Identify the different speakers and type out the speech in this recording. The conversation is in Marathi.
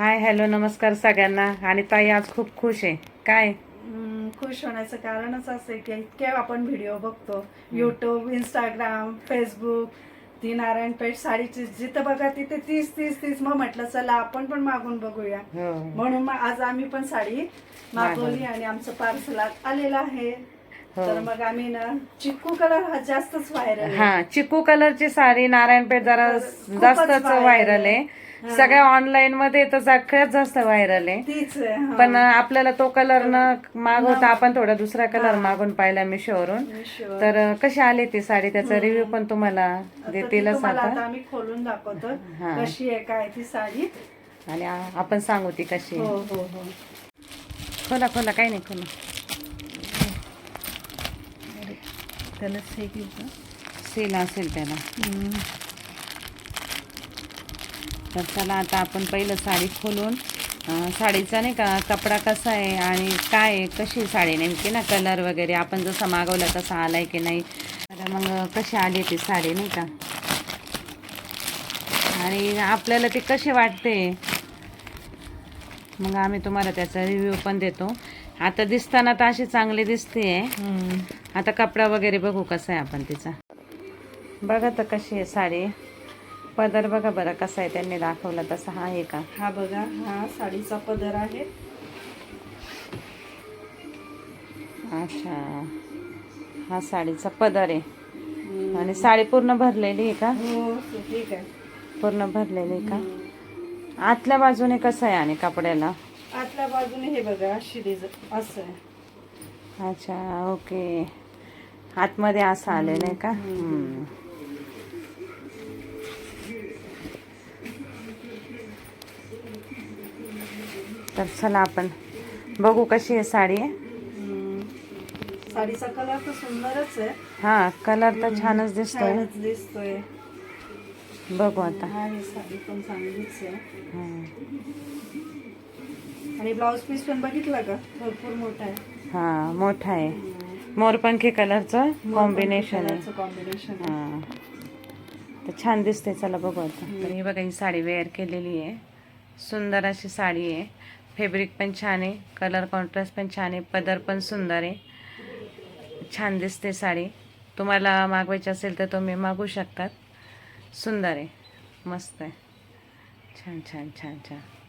Speaker 1: हाय हॅलो नमस्कार सगळ्यांना. आणि ताई आज खूप खुश आहे. काय?
Speaker 2: खुश होण्याचं कारणच असं की इतके आपण व्हिडिओ बघतो. युट्यूब इंस्टाग्राम फेसबुक ती नारायणपेठ साडीची जिथं बघा तिथे तीस तीस तीस. मग म्हटलं चला आपण पण मागून बघूया.
Speaker 1: हो.
Speaker 2: म्हणून मग आज आम्ही पण साडी मागवली आणि आमचं पार्सल आलेलं आहे.
Speaker 1: हो.
Speaker 2: तर मग आम्ही ना चिक्कू कलर हा जास्तच व्हायरल
Speaker 1: हा चिकू कलरची साडी नारायणपेठ जरा
Speaker 2: खूपच
Speaker 1: जास्तच व्हायरल आहे. सगळ्या ऑनलाईन मध्ये तर सगळ्यात जास्त व्हायरल आहे. पण आपल्याला तो कलर न मागवता आपण थोडा दुसरा कलर मागून पाहिला मिशोवरून. तर कशी आली ती साडी? त्याचा रिव्ह्यू पण तुम्हाला देतीलच
Speaker 2: आता. खोलून दाखवतो. कशी आहे काय ती साडी.
Speaker 1: आणि आपण सांगू ती कशी
Speaker 2: हो. हो हो.
Speaker 1: खोला खोला काही नाही खोला.
Speaker 2: त्याला.
Speaker 1: सील असेल त्याला. तर चला आता आपण पहिलं साडी खोलून साडीचा नाही का कपडा कसा आहे आणि काय आहे कशी साडी नेमकी ना कलर वगैरे आपण जसा मागवला तसा आलाय की नाही. तर मग कशी आली ती साडी नाही का? आणि आपल्याला ती कशी वाटते? मग आम्ही तुम्हाला त्याचा रिव्ह्यू पण देतो. आता दिसताना तर अशी चांगली दिसते. आता कपडा वगैरे बघू कसा आहे आपण तिचा. बघा तर कशी आहे साडी. पदर बघा बरं कसा आहे त्यांनी दाखवला तसा हा आहे का?
Speaker 2: हा बघा हा साडीचा पदर आहे.
Speaker 1: अच्छा. हा साडीचा पदर आहे. आणि साडी पूर्ण भरलेली आहे का?
Speaker 2: हो ठीक आहे.
Speaker 1: पूर्ण भरलेली आहे का? आतल्या बाजूने कसं आहे आणि कपड्याला?
Speaker 2: आतल्या बाजूने हे बघा अशी डिझाईन असं आहे.
Speaker 1: अच्छा ओके. आतमध्ये असं आलेलं आहे का? तर चला आपण बघू कशी आहे साडी.
Speaker 2: साडीचा कलर तर सुंदरच आहे.
Speaker 1: हा कलर तर छानच दिसतोय.
Speaker 2: छानच दिसतोय.
Speaker 1: बघू आता.
Speaker 2: हा ही साडी पण चांगलीच आहे.
Speaker 1: हा.
Speaker 2: आणि ब्लाऊज पीस पण बघितला का? भरपूर मोठा आहे.
Speaker 1: हा मोठा आहे. मोरपंखी कलरचं कॉम्बिनेशन आहे.
Speaker 2: कॉम्बिनेशन
Speaker 1: हा. तर छान दिसते चला बघू आता. तर ही बघा ही साडी वेअर केलेली आहे. सुंदर अशी साडी आहे. फेब्रिक पण छान आहे. कलर कॉन्ट्रास्ट पण छान आहे. पदर पण सुंदर आहे. छान दिसते साडी. तुम्हाला मागवायची असेल तर तुम्ही मागू शकतात. सुंदर आहे. मस्त आहे. छान छान छान छान.